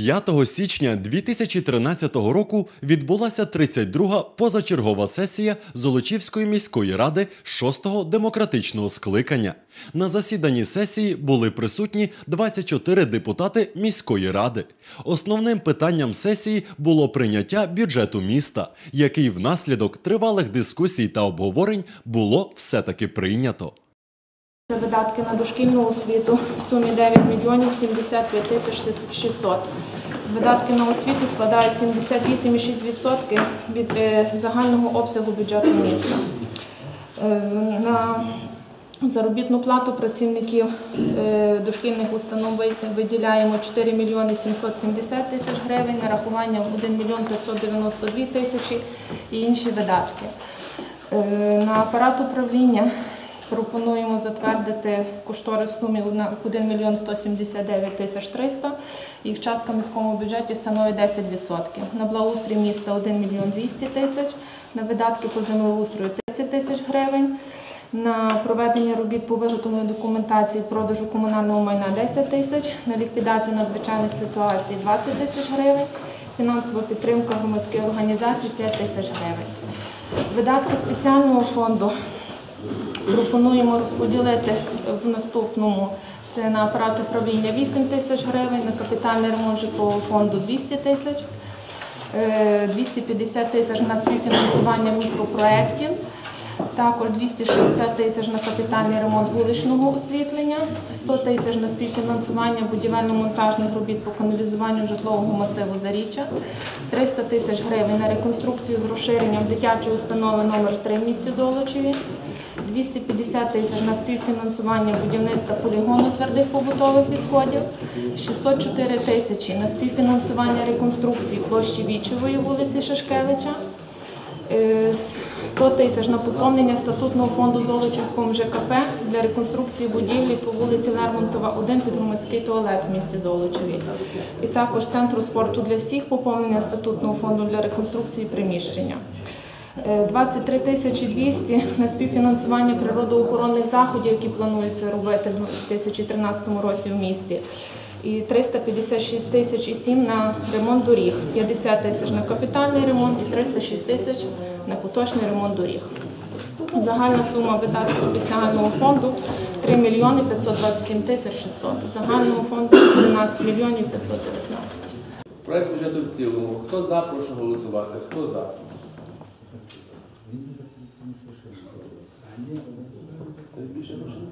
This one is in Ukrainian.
5 січня 2013 року відбулася 32-га позачергова сесія Золочівської міської ради 6-го демократичного скликання. На засіданні сесії були присутні 24 депутати міської ради. Основним питанням сесії було прийняття бюджету міста, який внаслідок тривалих дискусій та обговорень було все-таки прийнято. Видатки на дошкільну освіту в сумі 9 мільйонів 75 тисяч 600. Видатки на освіту складають 78,6% від е, загального обсягу бюджету міста. Е, На заробітну плату працівників е, дошкільних установ виділяємо 4 мільйони 770 тисяч гривень, нарахування 1 мільйон 592 тисячі і інші видатки. На апарат управління пропонуємо затвердити кошторис в сумі 1 мільйон 179 тисяч 300. Їх частка в міському бюджеті становить 10%. На благоустрій міста 1 мільйон 200 тисяч, на видатки по землеустрою 30 тисяч гривень. На проведення робіт по виготовленню документації продажу комунального майна 10 тисяч, на ліквідацію надзвичайних ситуацій 20 тисяч гривень, фінансова підтримка громадських організацій 5 тисяч гривень. Видатки спеціального фонду пропонуємо розподілити в наступному. Це на апарат управління 8 тисяч гривень, на капітальний ремонт житлового фонду 200 тисяч, е, 250 тисяч на співфінансування мікропроєктів, також 260 тисяч на капітальний ремонт вуличного освітлення, 100 тисяч на співфінансування будівельно-монтажних робіт по каналізуванню житлового масиву Заріччя, 300 тисяч гривень на реконструкцію з розширенням дитячої установи номер 3 в місті Золочеві, 250 тисяч на співфінансування будівництва полігону твердих побутових відходів, 604 тисячі на співфінансування реконструкції площі Вічової вулиці Шашкевича, е, 100 тисяч на поповнення статутного фонду Золочівського ЖКП для реконструкції будівлі по вулиці Лермонтова, 1 під громадський туалет в місті Золочеві. І також центру спорту для всіх поповнення статутного фонду для реконструкції приміщення. Е, 23 тисячі 200 на співфінансування природоохоронних заходів, які планується робити в 2013 році в місті. І 356 тисяч і 7 на ремонт доріг, 50 тисяч на капітальний ремонт і 306 тисяч на поточний ремонт доріг. Загальна сума видатків спеціального фонду 3 мільйони 527 тисяч 600. Загального фонду 13 мільйонів 519. Проект бюджету в цілому. Хто за, прошу голосувати. Хто за? Він не совершенно. А ні, більше машини.